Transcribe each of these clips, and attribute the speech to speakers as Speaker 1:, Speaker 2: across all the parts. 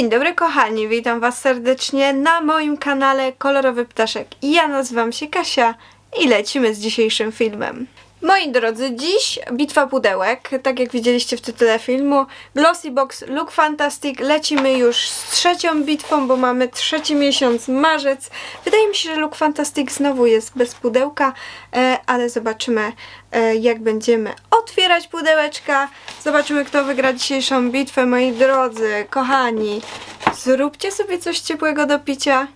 Speaker 1: Dzień dobry kochani, witam was serdecznie na moim kanale Kolorowy Ptaszek. Ja nazywam się Kasia i lecimy z dzisiejszym filmem. Moi drodzy, dziś bitwa pudełek, tak jak widzieliście w tytule filmu, Glossy Box Look Fantastic, lecimy już z trzecią bitwą, bo mamy trzeci miesiąc, marzec. Wydaje mi się, że Look Fantastic znowu jest bez pudełka, e, ale zobaczymy e, jak będziemy otwierać pudełeczka. Zobaczymy kto wygra dzisiejszą bitwę, moi drodzy, kochani. Zróbcie sobie coś ciepłego do picia.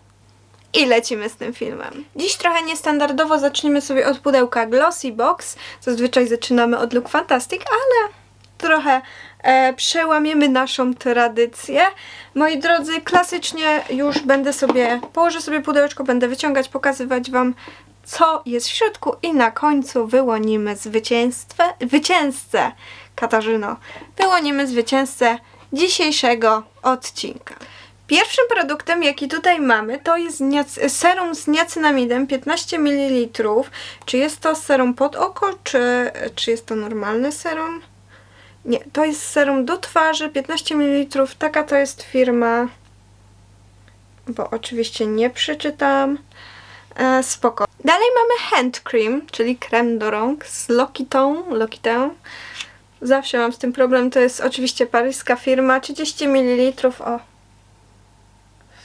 Speaker 1: I lecimy z tym filmem. Dziś trochę niestandardowo zaczniemy sobie od pudełka Glossy Box. Zazwyczaj zaczynamy od Look Fantastic, ale trochę e, przełamiemy naszą tradycję. Moi drodzy, klasycznie już będę sobie, położę sobie pudełeczko, będę wyciągać, pokazywać Wam co jest w środku i na końcu wyłonimy zwycięstwę, zwycięzcę, Katarzyno, wyłonimy zwycięzcę dzisiejszego odcinka. Pierwszym produktem, jaki tutaj mamy, to jest serum z niacinamidem 15 ml. Czy jest to serum pod oko, czy, czy jest to normalny serum? Nie, to jest serum do twarzy 15 ml. Taka to jest firma, bo oczywiście nie przeczytam. E, spoko. Dalej mamy hand cream, czyli krem do rąk z L'Occitane. L'Occitane. Zawsze mam z tym problem. To jest oczywiście paryska firma. 30 ml. O,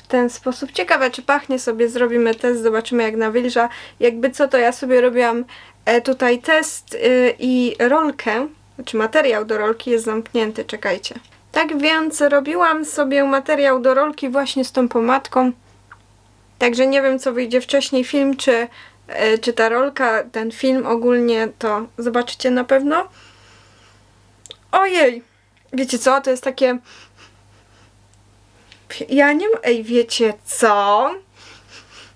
Speaker 1: ten sposób. Ciekawe, czy pachnie sobie, zrobimy test, zobaczymy jak nawilża. Jakby co, to ja sobie robiłam e, tutaj test y, i rolkę, znaczy materiał do rolki jest zamknięty, czekajcie. Tak więc robiłam sobie materiał do rolki właśnie z tą pomadką. Także nie wiem, co wyjdzie wcześniej, film czy, e, czy ta rolka, ten film ogólnie, to zobaczycie na pewno. Ojej! Wiecie co? To jest takie ja nie m- Ej, wiecie co?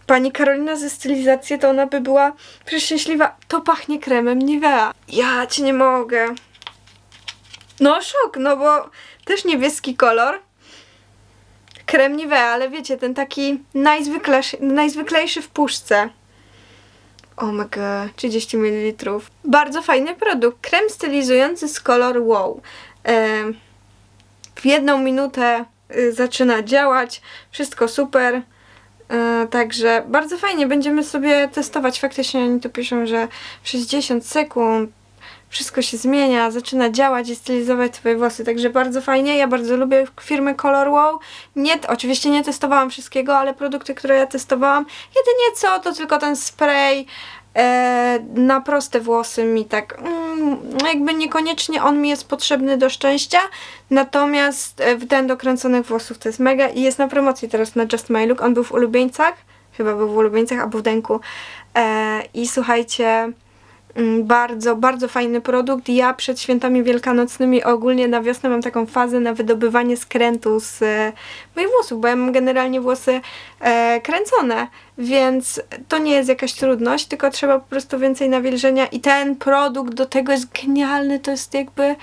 Speaker 1: Pani Karolina ze stylizacji to ona by była przeszczęśliwa. To pachnie kremem Nivea. Ja cię nie mogę. No szok, no bo też niebieski kolor. Krem Nivea, ale wiecie, ten taki najzwyklejszy, najzwyklejszy w puszce. Oh my god, 30 ml. Bardzo fajny produkt. Krem stylizujący z kolor wow. W jedną minutę zaczyna działać, wszystko super. E, Także bardzo fajnie, będziemy sobie testować. Faktycznie oni tu piszą, że w 60 sekund wszystko się zmienia, zaczyna działać i stylizować swoje włosy, także bardzo fajnie. Ja bardzo lubię firmy Color Wow. Nie, oczywiście nie testowałam wszystkiego, ale produkty, które ja testowałam, jedynie co, to tylko ten spray na proste włosy mi tak, mm, jakby niekoniecznie on mi jest potrzebny do szczęścia, natomiast e, ten do kręconych włosów to jest mega i jest na promocji teraz na Just My Look. On był w ulubieńcach, chyba był w ulubieńcach, a był w denku. E, I słuchajcie, Bardzo, bardzo fajny produkt. Ja przed świętami wielkanocnymi ogólnie na wiosnę mam taką fazę na wydobywanie skrętu z e, moich włosów, bo ja mam generalnie włosy e, kręcone, więc to nie jest jakaś trudność, tylko trzeba po prostu więcej nawilżenia i ten produkt do tego jest genialny, to jest jakby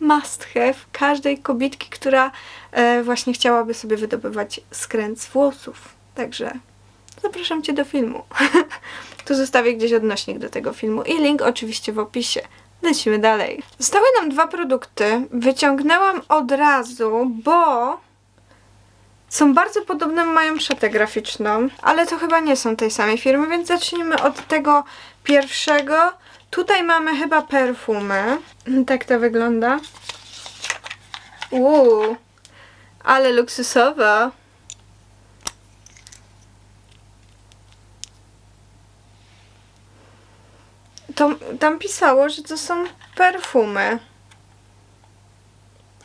Speaker 1: must have każdej kobietki, która e, właśnie chciałaby sobie wydobywać skręt z włosów. Także zapraszam Cię do filmu. tu zostawię gdzieś odnośnik do tego filmu i link oczywiście w opisie. Lecimy dalej. Zostały nam dwa produkty. Wyciągnęłam od razu, bo są bardzo podobne, mają szatę graficzną, ale to chyba nie są tej samej firmy, więc zacznijmy od tego pierwszego. Tutaj mamy chyba perfumy. Tak to wygląda. Uuu, ale luksusowa. To, tam pisało, że to są perfumy.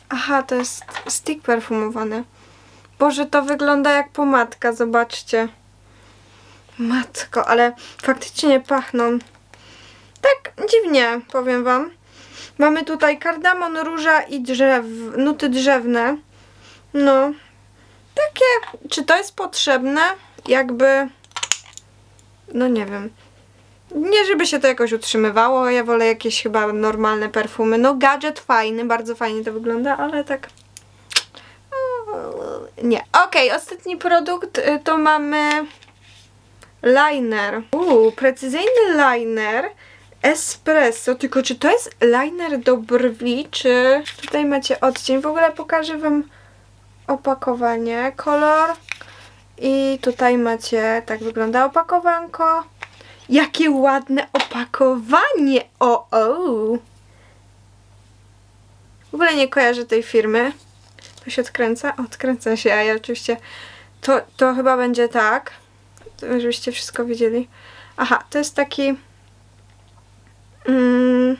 Speaker 1: Aha, to jest stick perfumowany. Boże, to wygląda jak pomadka, zobaczcie. Matko, ale faktycznie pachną. Tak dziwnie, powiem wam. Mamy tutaj kardamon, róża i drzew, nuty drzewne. No, takie, czy to jest potrzebne? Jakby, no nie wiem. Nie, żeby się to jakoś utrzymywało, ja wolę jakieś chyba normalne perfumy. No, gadżet fajny, bardzo fajnie to wygląda, ale tak. Nie. Okej, ostatni produkt y, to mamy liner. Uuu, precyzyjny liner. Espresso, tylko czy to jest liner do brwi, czy tutaj macie odcień? W ogóle pokażę wam opakowanie, kolor i tutaj macie, tak wygląda opakowanko. Jakie ładne opakowanie! O, o! W ogóle nie kojarzę tej firmy. To się odkręca? Odkręca się, a ja oczywiście... To, to chyba będzie tak, żebyście wszystko widzieli. Aha, to jest taki... Mm,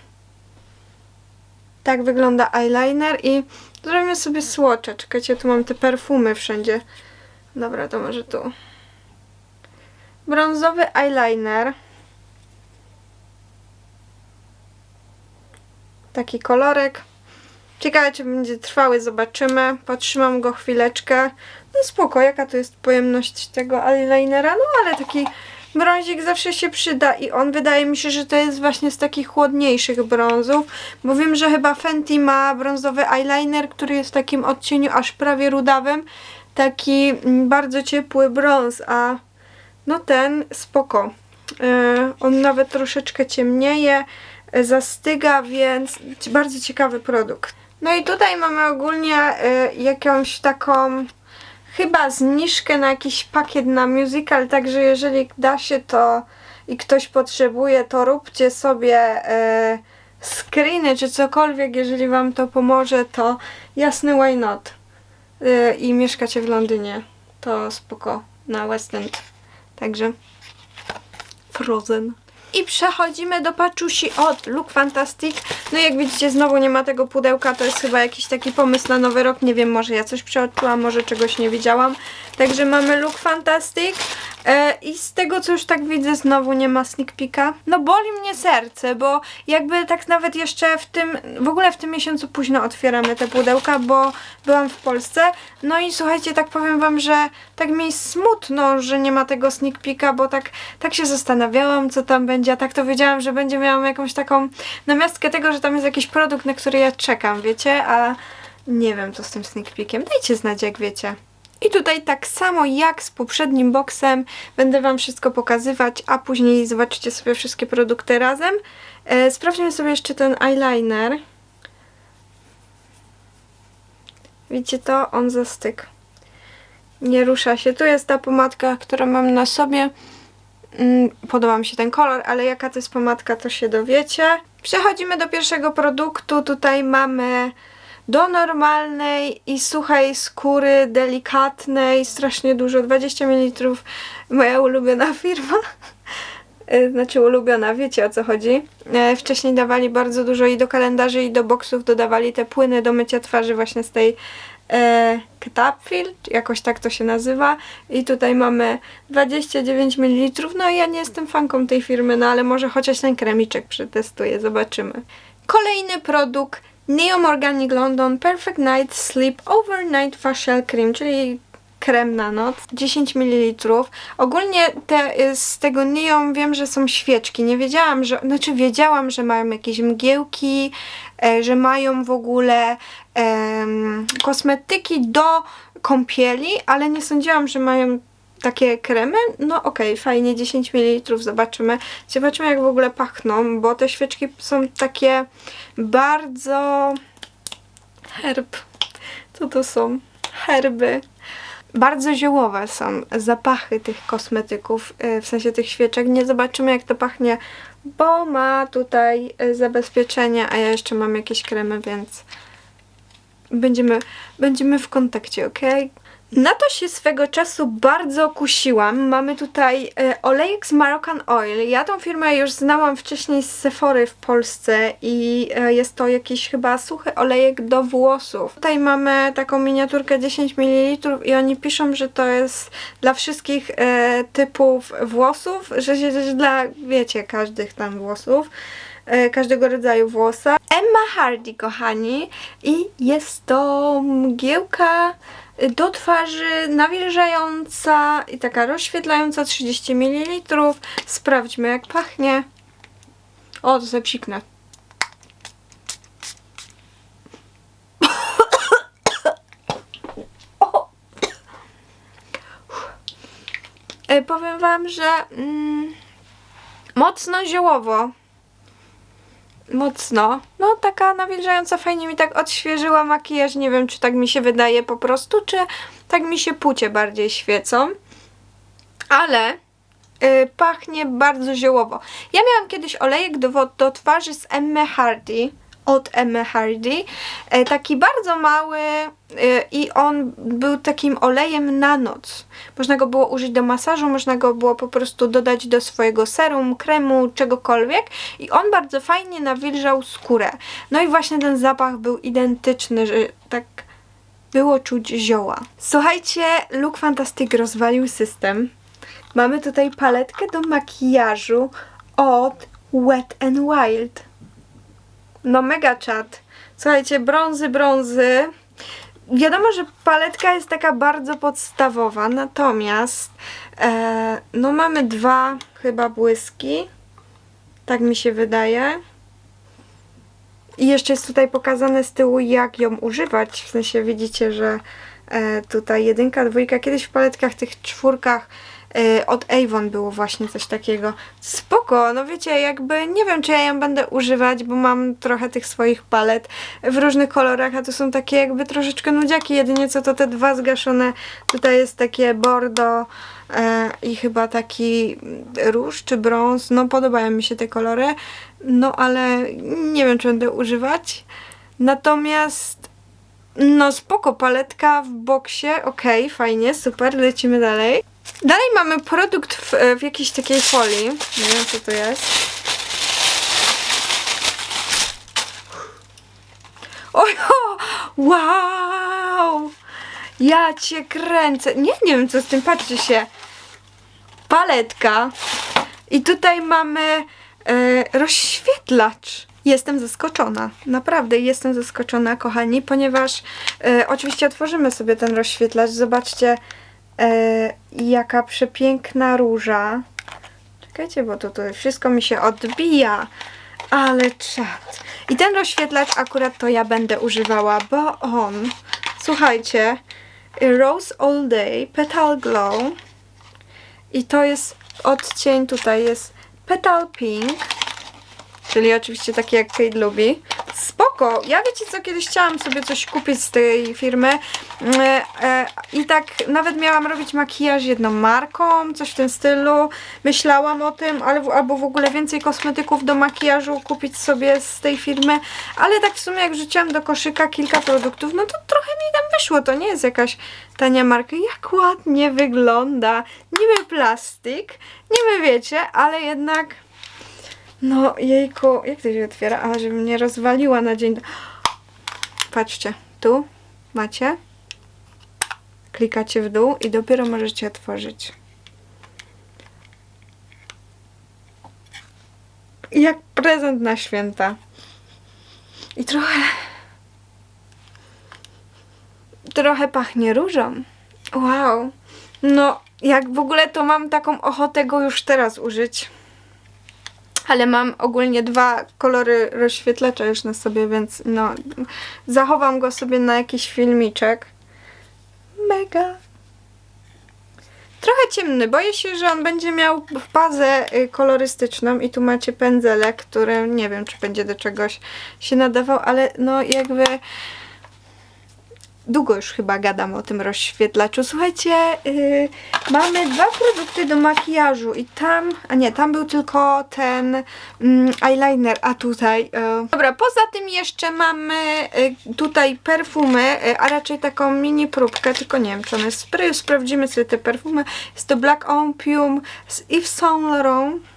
Speaker 1: tak wygląda eyeliner i zrobimy sobie słocze. Czekajcie, tu mam te perfumy wszędzie. Dobra, to może tu. Brązowy eyeliner. Taki kolorek. Ciekawe, czy będzie trwały, zobaczymy. Potrzymam go chwileczkę. No spoko, jaka to jest pojemność tego eyelinera? No ale taki brązik zawsze się przyda i on wydaje mi się, że to jest właśnie z takich chłodniejszych brązów, bo wiem, że chyba Fenty ma brązowy eyeliner, który jest w takim odcieniu aż prawie rudawym. Taki mm, bardzo ciepły brąz, a no ten spoko. Yy, on nawet troszeczkę ciemnieje, zastyga, więc bardzo ciekawy produkt. No i tutaj mamy ogólnie y, jakąś taką chyba zniżkę na jakiś pakiet na musical, także jeżeli da się to i ktoś potrzebuje, to róbcie sobie y, screeny czy cokolwiek, jeżeli wam to pomoże, to jasny why not. Y, I mieszkacie w Londynie, to spoko na West End. Także Frozen. I przechodzimy do paczusi od Look Fantastic. No jak widzicie, znowu nie ma tego pudełka. To jest chyba jakiś taki pomysł na nowy rok. Nie wiem, może ja coś przeoczyłam, może czegoś nie widziałam. Także mamy Look Fantastic. E, I z tego, co już tak widzę, znowu nie ma sneak peeka. No boli mnie serce, bo jakby tak nawet jeszcze w tym, w ogóle w tym miesiącu późno otwieramy te pudełka, bo byłam w Polsce. No i słuchajcie, tak powiem wam, że tak mi smutno, że nie ma tego sneak peeka, bo tak, tak się zastanawiałam, co tam będzie, a tak to wiedziałam, że będzie miałam jakąś taką namiastkę tego, że tam jest jakiś produkt, na który ja czekam, wiecie, a nie wiem, co z tym sneak peekiem. Dajcie znać, jak wiecie. I tutaj tak samo jak z poprzednim boksem będę Wam wszystko pokazywać, a później zobaczycie sobie wszystkie produkty razem. E, sprawdźmy sobie jeszcze ten eyeliner. Widzicie to? On zastyk. Nie rusza się. Tu jest ta pomadka, którą mam na sobie. Mm, Podoba mi się ten kolor, ale jaka to jest pomadka, to się dowiecie. Przechodzimy do pierwszego produktu. Tutaj mamy do normalnej i suchej skóry, delikatnej, strasznie dużo, 20 ml. Moja ulubiona firma. E, Znaczy ulubiona, wiecie o co chodzi. E, Wcześniej dawali bardzo dużo i do kalendarzy i do boksów dodawali te płyny do mycia twarzy właśnie z tej e, jakoś tak to się nazywa. I tutaj mamy 29 ml. No i ja nie jestem fanką tej firmy, no ale może chociaż ten kremiczek przetestuję, zobaczymy. Kolejny produkt Neom Organic London Perfect Night Sleep Overnight Facial Cream, czyli krem na noc, 10 ml. Ogólnie te, y, z tego Neom wiem, że są świeczki. Nie wiedziałam, że, znaczy wiedziałam, że mają jakieś mgiełki, e, że mają w ogóle em, kosmetyki do kąpieli, ale nie sądziłam, że mają takie kremy. No okej, fajnie, 10 ml, zobaczymy. Zobaczymy jak w ogóle pachną, bo te świeczki są takie bardzo... Herb. Co to są? Herby. Bardzo ziołowe są zapachy tych kosmetyków, y, w sensie tych świeczek. Nie zobaczymy jak to pachnie, bo ma tutaj y, zabezpieczenie, a ja jeszcze mam jakieś kremy, więc będziemy, będziemy w kontakcie, ok? Na to się swego czasu bardzo kusiłam. Mamy tutaj e, olejek z Moroccan Oil. Ja tą firmę już znałam wcześniej z Sephory w Polsce i e, jest to jakiś chyba suchy olejek do włosów. Tutaj mamy taką miniaturkę 10 ml i oni piszą, że to jest dla wszystkich e, typów włosów, że jest dla, wiecie, każdych tam włosów każdego rodzaju włosa. Emma Hardy, kochani, i jest to mgiełka do twarzy nawilżająca i taka rozświetlająca 30 ml. Sprawdźmy jak pachnie. O, to sobie psiknę. E, Powiem Wam, że mm, mocno ziołowo. Mocno. No, taka nawilżająca, fajnie mi tak odświeżyła makijaż. Nie wiem, czy tak mi się wydaje po prostu, czy tak mi się płcie bardziej świecą. Ale y, pachnie bardzo ziołowo. Ja miałam kiedyś olejek do, do twarzy z Emmy Hardy. Od Emmy Hardy. E, taki bardzo mały e, i on był takim olejem na noc. Można go było użyć do masażu, można go było po prostu dodać do swojego serum, kremu, czegokolwiek i on bardzo fajnie nawilżał skórę. No i właśnie ten zapach był identyczny, że tak było czuć zioła. Słuchajcie, Look Fantastic rozwalił system. Mamy tutaj paletkę do makijażu od Wet n Wild. No mega czad. Słuchajcie, brązy, brązy. Wiadomo, że paletka jest taka bardzo podstawowa, natomiast e, no mamy dwa chyba błyski. Tak mi się wydaje. I jeszcze jest tutaj pokazane z tyłu, jak ją używać. W sensie widzicie, że e, tutaj jedynka, dwójka. Kiedyś w paletkach tych czwórkach od Avon było właśnie coś takiego. Spoko, no wiecie, jakby nie wiem, czy ja ją będę używać, bo mam trochę tych swoich palet w różnych kolorach, a to są takie jakby troszeczkę nudziaki. Jedynie co to te dwa zgaszone. Tutaj jest takie bordo e, i chyba taki róż czy brąz. No podobają mi się te kolory. No ale nie wiem, czy będę używać. Natomiast no spoko, paletka w boksie, okej, fajnie, super, lecimy dalej. Dalej mamy produkt w, w jakiejś takiej folii. Nie wiem, co to jest. Ojo! Wow! Ja cię kręcę. Nie, nie wiem, co z tym, patrzy się. Paletka. I tutaj mamy e, rozświetlacz. Jestem zaskoczona. Naprawdę jestem zaskoczona, kochani, ponieważ e, oczywiście otworzymy sobie ten rozświetlacz. Zobaczcie, e, jaka przepiękna róża. Czekajcie, bo to wszystko mi się odbija. Ale czad. I ten rozświetlacz akurat to ja będę używała, bo on, słuchajcie, Rose All Day Petal Glow i to jest odcień, tutaj jest Petal Pink, czyli oczywiście taki jak Kate lubi. Spoko! Ja wiecie co, kiedyś chciałam sobie coś kupić z tej firmy e, e, i tak nawet miałam robić makijaż jedną marką, coś w tym stylu. Myślałam o tym, albo w ogóle więcej kosmetyków do makijażu kupić sobie z tej firmy, ale tak w sumie jak wrzuciłam do koszyka kilka produktów, no to trochę mi tam wyszło. To nie jest jakaś tania marka. Jak ładnie wygląda. Niby plastik, niby wiecie, ale jednak no jejku, jak to się otwiera? A, żebym nie rozwaliła na dzień. Patrzcie, tu macie. Klikacie w dół i dopiero możecie otworzyć. Jak prezent na święta. I trochę. Trochę pachnie różą. Wow. No, jak w ogóle to mam taką ochotę go już teraz użyć. Ale mam ogólnie dwa kolory rozświetlacza już na sobie, więc no zachowam go sobie na jakiś filmiczek. Mega. Trochę ciemny, boję się, że on będzie miał bazę y, kolorystyczną i tu macie pędzelek, który nie wiem, czy będzie do czegoś się nadawał, ale no jakby długo już chyba gadam o tym rozświetlaczu. Słuchajcie, yy, mamy dwa produkty do makijażu i tam, a nie, tam był tylko ten mm, eyeliner, a tutaj... Yy. Dobra, poza tym jeszcze mamy yy, tutaj perfumy, yy, a raczej taką mini próbkę, tylko nie wiem, czy one sprawdzimy sobie te perfumy. Jest to Black Opium z Yves Saint Laurent.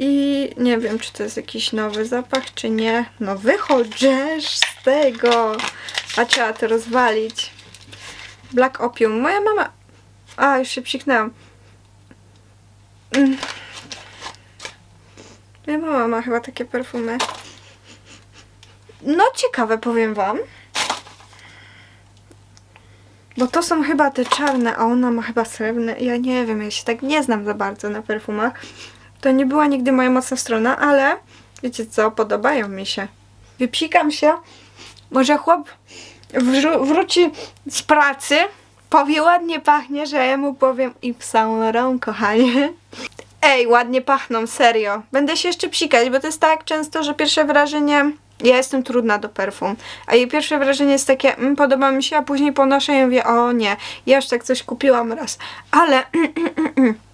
Speaker 1: I nie wiem, czy to jest jakiś nowy zapach, czy nie. No wychodzisz z tego. A trzeba to rozwalić. Black Opium. Moja mama... A, już się psiknęłam. Mm. Moja mama ma chyba takie perfumy. No ciekawe, powiem wam. Bo to są chyba te czarne, a ona ma chyba srebrne. Ja nie wiem, ja się tak nie znam za bardzo na perfumach. To nie była nigdy moja mocna strona, ale wiecie co, podobają mi się. Wypsikam się. Może chłop wróci z pracy, powie ładnie pachnie, że ja mu powiem Yves Saint Laurent, kochanie. Ej, ładnie pachną, serio. Będę się jeszcze psikać, bo to jest tak często, że pierwsze wrażenie... Ja jestem trudna do perfum, a jej pierwsze wrażenie jest takie, mm, podoba mi się, a później po noszę i mówię, o nie, ja już tak coś kupiłam raz. Ale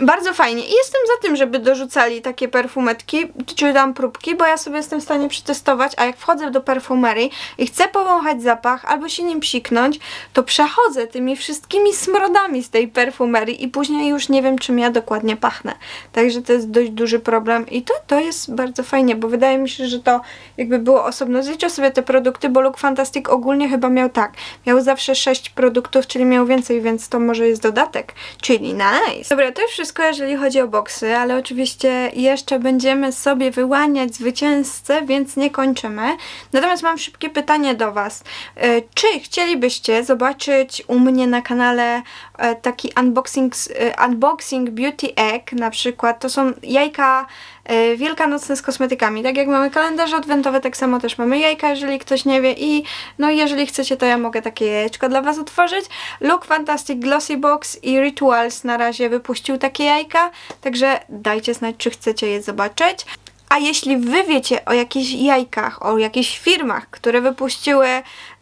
Speaker 1: bardzo fajnie. I jestem za tym, żeby dorzucali takie perfumetki, czy tam próbki, bo ja sobie jestem w stanie przetestować, a jak wchodzę do perfumerii i chcę powąchać zapach albo się nim psiknąć, to przechodzę tymi wszystkimi smrodami z tej perfumerii i później już nie wiem, czym ja dokładnie pachnę. Także to jest dość duży problem i to, to jest bardzo fajnie, bo wydaje mi się, że to jakby było osobno. Zliczę sobie te produkty, bo Look Fantastic ogólnie chyba miał tak, miał zawsze 6 produktów, czyli miał więcej, więc to może jest dodatek, czyli nice. Dobra, to już wszystko, jeżeli chodzi o boksy, ale oczywiście jeszcze będziemy sobie wyłaniać zwycięzcę, więc nie kończymy. Natomiast mam szybkie pytanie do Was. E, Czy chcielibyście zobaczyć u mnie na kanale e, taki unboxing, e, unboxing Beauty Egg na przykład? To są jajka e, wielkanocne z kosmetykami. Tak jak mamy kalendarze adwentowe, tak samo też mamy jajka, jeżeli ktoś nie wie. I no jeżeli chcecie, to ja mogę takie jajeczko dla Was otworzyć. Look Fantastic Glossy Box i Rituals na razie wypuścił takie jajka, także dajcie znać, czy chcecie je zobaczyć. A jeśli wy wiecie o jakichś jajkach, o jakichś firmach, które wypuściły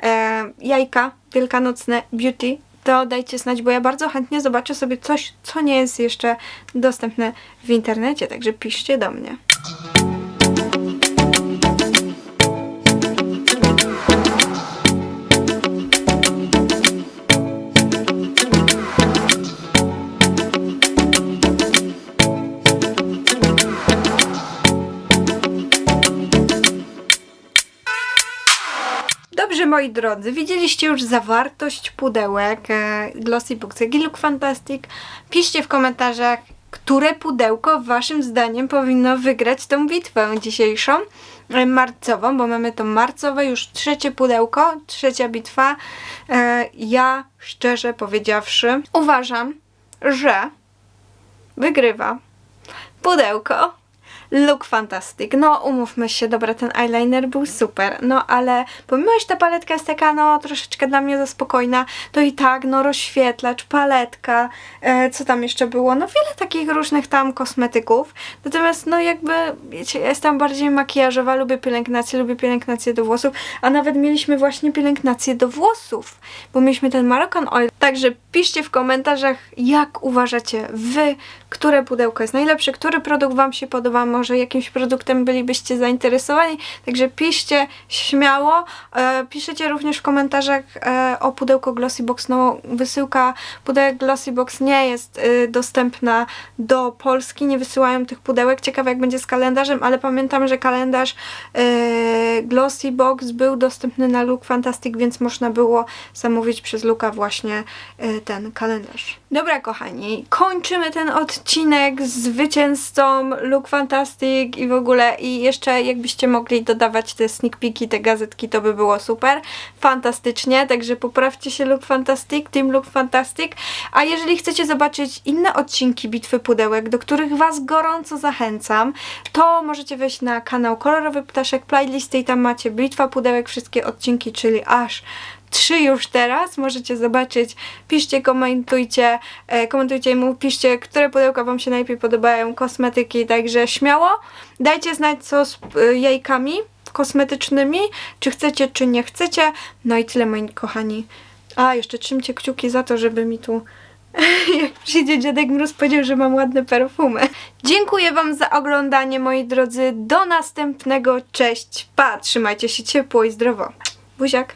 Speaker 1: e, jajka wielkanocne beauty, to dajcie znać, bo ja bardzo chętnie zobaczę sobie coś, co nie jest jeszcze dostępne w internecie, także piszcie do mnie. Dobrze, moi drodzy, widzieliście już zawartość pudełek e, Glossy Books jak i Look Fantastic. Piszcie w komentarzach, które pudełko waszym zdaniem powinno wygrać tą bitwę dzisiejszą, e, marcową, bo mamy to marcowe, już trzecie pudełko, trzecia bitwa. E, ja, szczerze powiedziawszy, uważam, że wygrywa pudełko Look Fantastic. No, umówmy się, dobra, ten eyeliner był super, no ale pomimo, że ta paletka jest taka, no, troszeczkę dla mnie za spokojna, to i tak, no, rozświetlacz, paletka, e, co tam jeszcze było, no, wiele takich różnych tam kosmetyków, natomiast, no, jakby, wiecie, ja jestem bardziej makijażowa, lubię pielęgnację, lubię pielęgnację do włosów, a nawet mieliśmy właśnie pielęgnację do włosów, bo mieliśmy ten Moroccan Oil, także piszcie w komentarzach, jak uważacie wy, które pudełko jest najlepsze, który produkt Wam się podoba, może jakimś produktem bylibyście zainteresowani, także piszcie śmiało. E, piszecie również w komentarzach e, o pudełko Glossy Box. No, wysyłka pudełek Glossy Box nie jest e, dostępna do Polski, nie wysyłają tych pudełek. Ciekawe jak będzie z kalendarzem, ale pamiętam, że kalendarz e, Glossy Box był dostępny na Look Fantastic, więc można było zamówić przez Luka właśnie e, ten kalendarz. Dobra, kochani, kończymy ten odcinek z zwycięzcą Look Fantastic i w ogóle i jeszcze jakbyście mogli dodawać te sneak peeki, te gazetki, to by było super. Fantastycznie, także poprawcie się Look Fantastic, Team Look Fantastic. A jeżeli chcecie zobaczyć inne odcinki Bitwy Pudełek, do których Was gorąco zachęcam, to możecie wejść na kanał Kolorowy Ptaszek Playlisty i tam macie Bitwa Pudełek, wszystkie odcinki, czyli aż trzy już teraz, możecie zobaczyć, piszcie, komentujcie, e, komentujcie mu piszcie, które pudełka Wam się najlepiej podobają, kosmetyki, także śmiało, dajcie znać co z e, jajkami kosmetycznymi, czy chcecie, czy nie chcecie, no i tyle moi kochani. A, jeszcze trzymcie kciuki za to, żeby mi tu jak przyjdzie dziadek mróz powiedział, że mam ładne perfumy. Dziękuję Wam za oglądanie, moi drodzy. Do następnego. Cześć. Pa. Trzymajcie się ciepło i zdrowo. Buziak.